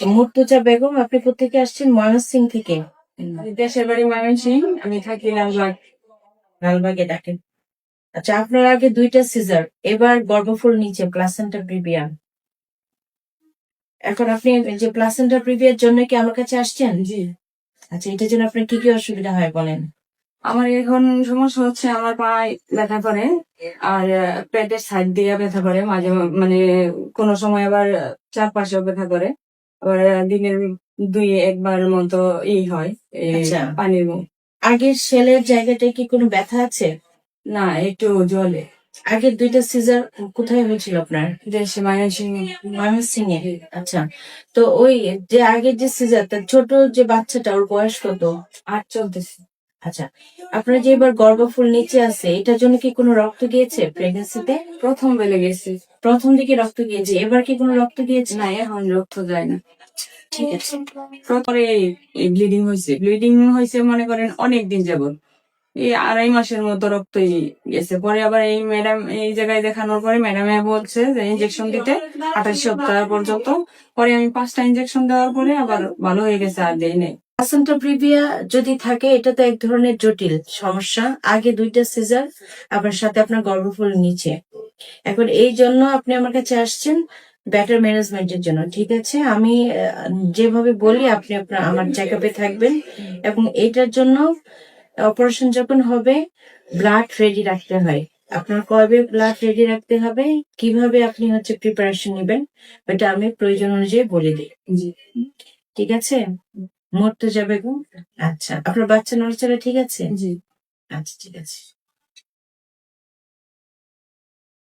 মুর্তুজা বেগম আপনি কোথেকে আসছেন? ময়মনসিং থেকে। দেশের বাড়ি ময়মনসিং আমি থাকি লালবাগ। লালবাগে ডাকেন আচ্ছা আপনার আগে দুইটা সিজার এবার গর্ভফুল নিচে প্লাসেন্টা প্রিভিয়া এখন আপনি যে প্লাসেন্টা প্রিভিয়ার জন্য কি আমার কাছে আসছেন? জি। আচ্ছা এটার জন্য আপনার কি কি অসুবিধা হয় বলেন? আমার এখন সমস্যা হচ্ছে আমার পায়ে ব্যথা করে আর পেটের সাইড দিয়ে ব্যথা করে মাঝে মানে কোনো সময় আবার চারপাশেও ব্যথা করে। আবার দিনের দুই একবার মতো ই হয় আচ্ছা। পানির মুখ। আগের সেলের জায়গাটায় কি কোনো ব্যথা আছে? না একটু জলে। আগের দুইটা সিজার কোথায় হয়েছিল আপনার? দেশে ময়মনসিং ময়মনসিং এ আচ্ছা। তো ওই যে আগের যে সিজার তার ছোট যে বাচ্চাটা ওর বয়স কত? আট চলতেছে। আচ্ছা। আপনার যে এবার গর্ভফুল নিচে আছে এটার জন্য কি কোনো রক্ত গিয়েছে প্রেগনেন্সিতে প্রথম বেলে গেছে প্রথম দিকে রক্ত গিয়েছে, এবার কি কোনো রক্ত গিয়েছে? না, এখন রক্ত যায় না। ঠিক আছে। পরে ব্লিডিং হয়েছে। ব্লিডিং হয়েছে মনে করেন অনেক দিন যাবত এই আড়াই মাসের মতো রক্তই গেছে। পরে আবার এই ম্যাডাম এই জায়গায় দেখানোর পরে ম্যাডামে বলছে যে ইনজেকশন দিতে আঠাশ সপ্তাহ পর্যন্ত। পরে আমি পাঁচটা ইনজেকশন দেওয়ার পরে আবার ভালো হয়ে গেছে, আর দেই নাই। প্রিভিয়া যদি থাকে, এটা তো এক ধরনের জটিল সমস্যা। আগে দুইটা সিজার আবার সাথে আপনার গর্ভফুল নিচে। এখন এই জন্য আপনি আমার কাছে আসছেন ব্যাটার ম্যানেজমেন্টের জন্য ঠিক আছে? আমি যেভাবে বলি আপনি আপনার আমার চেক আপে থাকবেন এবং এটার জন্য অপারেশন যখন হবে ব্লাড রেডি রাখতে হয়। আপনার কবে ব্লাড রেডি রাখতে হবে? কীভাবে আপনি হচ্ছে প্রিপারেশন নেবেন? এটা আমি প্রয়োজন অনুযায়ী বলে দিই। জি। ঠিক আছে? মরতে যাবে আচ্ছা আপনার বাচ্চা নড়াচড়া ঠিক আছে? জি। আচ্ছা ঠিক আছে।